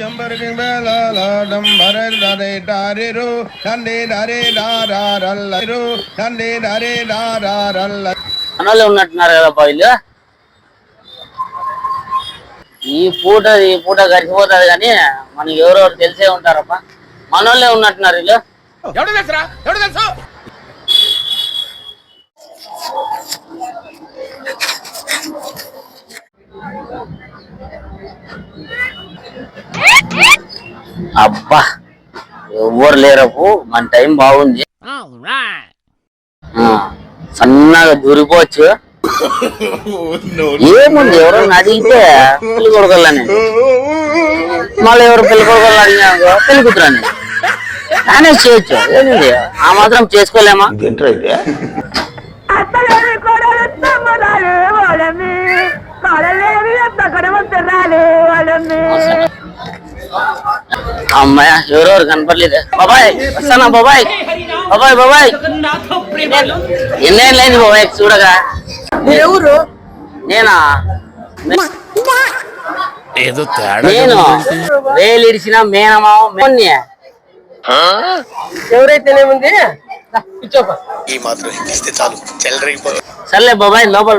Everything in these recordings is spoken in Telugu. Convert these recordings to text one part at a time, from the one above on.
జంబరకి బేలాలాడం బరదరే డారిరు డారారల్ల మనోళ్ళే ఉన్నట్టున్నారు కదా వీళ్ళు. ఈ పూట ఈ పూట గడిచిపోతుంది కానీ మనకి ఎవరెవరు తెలిసే ఉంటారప్ప మనోళ్ళే ఉన్నట్టున్నారు వీళ్ళు. ఎవడు తెలుసురా? ఎవడు తెలుసు? అబ్బా ఎవ్వరు లేరపు మన టైం బాగుంది. సన్నగా దూరిపోవచ్చు. ఏముంది ఎవరన్నా అడిగితే పెళ్ళి కొడుకోవాలని మళ్ళీ ఎవరు పెళ్ళి కొడుకోవాలని అడిగినాకో పెళ్ళి కూతురని మేనేజ్ చేయొచ్చు ఏముంది? ఆ మాత్రం చేసుకోలేమా? అత్తలేని తమ్మురాలు వాళ్ళని అమ్మాయ ఎవరెవరు కనపడలేదు? బాబాయ్ వస్తానా బాబాయ్? బాబాయ్ బాబాయ్. ఎన్నేం లేదు బాబాయ్ చూడగా? ఎవరు? నేనా? ఏదో తేడా నేను. వేలిడిచిన మేనమావ మేన్ని. ఎవరైతేనేముంది ఈ మాత్రం ఇస్తే చాలు. చెల్లరగిపోతుంది. సర్లే బాబాయ్ లోపల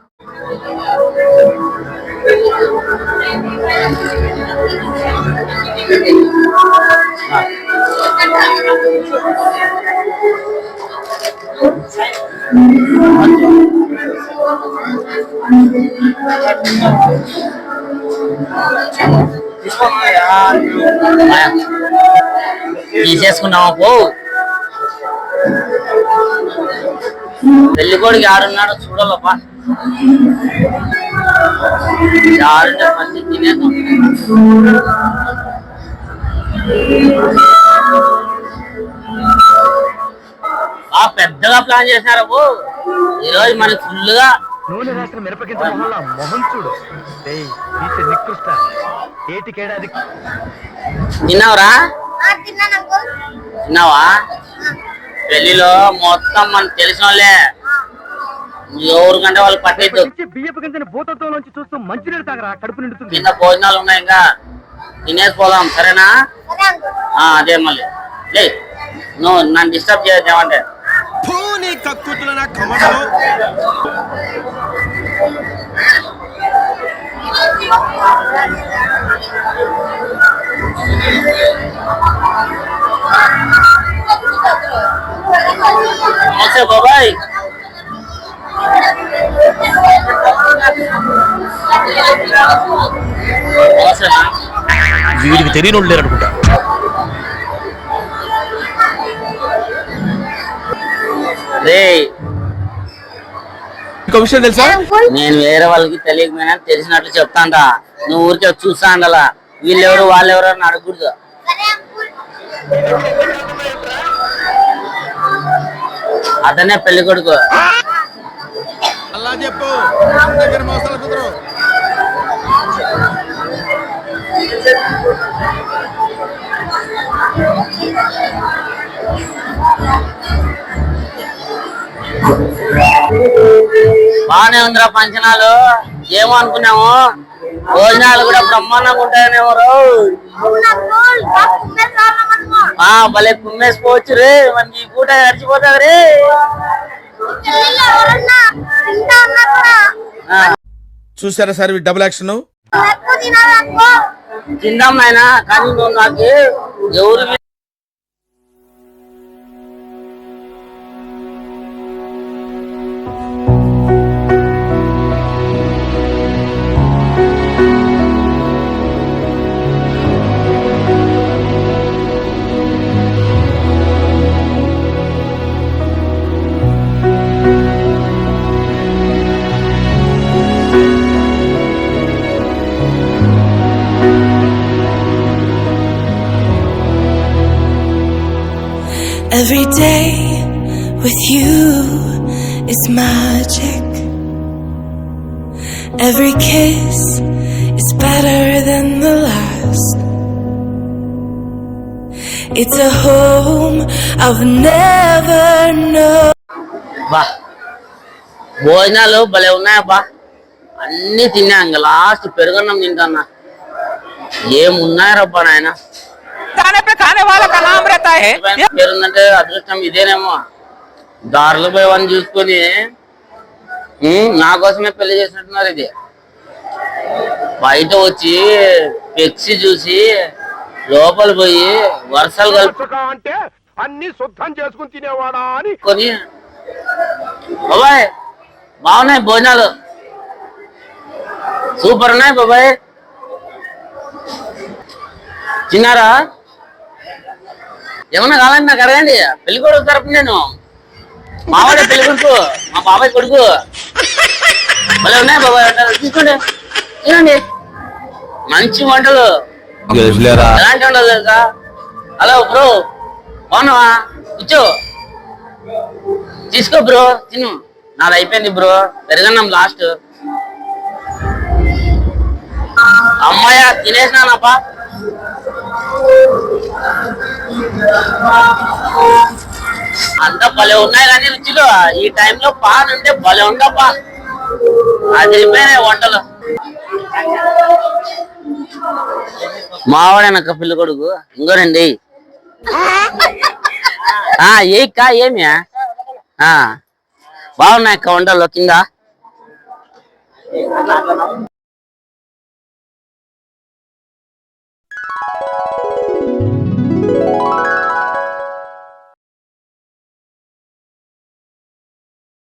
తీసేసుకున్నావు పో. పెళ్ళి కొడుకు ఆడున్నాడో చూడాలప్పా ఆ పెద్దగా ప్లాన్ చేశారా ఈరోజు మనకి ఫుల్గా నూనె రాసిన మిరపకింత మొహంలో ఆ మొహం చూడు. నికృష్ట. ఏటికేడాది తిన్నావురా? తిన్నావా? పెళ్ళిలో మొత్తం మనకు తెలిసిన వాళ్ళే. ఎవరికంటే వాళ్ళు పట్టేద్దు. ఇచ్చి బియ్యపు గింజని భూతత్వంలోంచి చూస్తూ మంచినీళ్ళు తాగరా కడుపు నిండుతుంది. కింద భోజనాలు ఉన్నాయి ఇంకా. తినేసి పోదాం సరేనా? ఆ, అదే మళ్ళీ. లే నువ్వు నన్ను డిస్టర్బ్ నమస్తే బాబాయ్? వీడికి తెలియని లేరు అనుకుంటా. ఇంకో విషయం తెలుసా? నేను వేరే వాళ్ళకి తెలియకపోయినా తెలిసినట్లు చెప్తాంట. నువ్వు ఊరికే చూస్తా అండలా వీళ్ళెవరు వాళ్ళెవరు అని అడగకూడదు. అతనే పెళ్ళి కొడుకు. అలా చెప్పు. దగ్గర మోసాలు కుదరు బాగానే ఉందిరా పంచనాలు. ఏమో అనుకున్నాము. భోజనాలు కూడా బ్రహ్మాండంగా ఉంటాయని ఎవరు? ఆ భలే కుమ్మేసిపోవచ్చు రే. మనకి ఈ పూట గడిచిపోతుంది రే. చూసారా సార్ డబుల్ యాక్షన్ తిందాం నాయనా కానీ నాకు ఎవరు Every day with you is magic. Every kiss is better than the last. It's a home I've never known. బా భోజనాలు భలే ఉన్నాయబ్బా అన్ని తిన్నా ఇంకా లాస్ట్ పెరుగన్నం తింటాన్నా ఏమున్నాయరబ్బా నాయన खाने पे खाने वाला का नाम अदृष्टेमो दारल चूसकोनी बैठ चूसी लोपल पी वर्ष बाबा भोजना सूपर ना बाबा चिन्ह ఏమన్నా కావాలండి నాకు అడగండి. పెళ్ళి కొడుకు తరపు నేను. మావాడే పెళ్ళి కొడుకు మా బాబాయ్ కొడుకు. భలే ఉన్నాయి బాబాయ్ తీసుకోండి. తినండి మంచి వంటలు. ఎలాంటి వంటలు తెలుసా? హలో బ్రో బాగున్నావా? కూర్చో. తీసుకో బ్రో తిను. నాది అయిపోయింది బ్రో పెరగన్నాం లాస్ట్. అమ్మాయ తినేసినానప్పా. అంతా భలే ఉన్నాయి కానీ రుచిలో. ఈ టైంలో పాన్ అంటే భలే ఉందప్పా అది వెళ్ళిపోయినాయి వంటలు. మావాడనక్క పిల్ల కొడుకు? ఇంకో రండి ఆ ఏ కా ఏమి? ఆ. బాగున్నాయి అక్క వంటలు కింద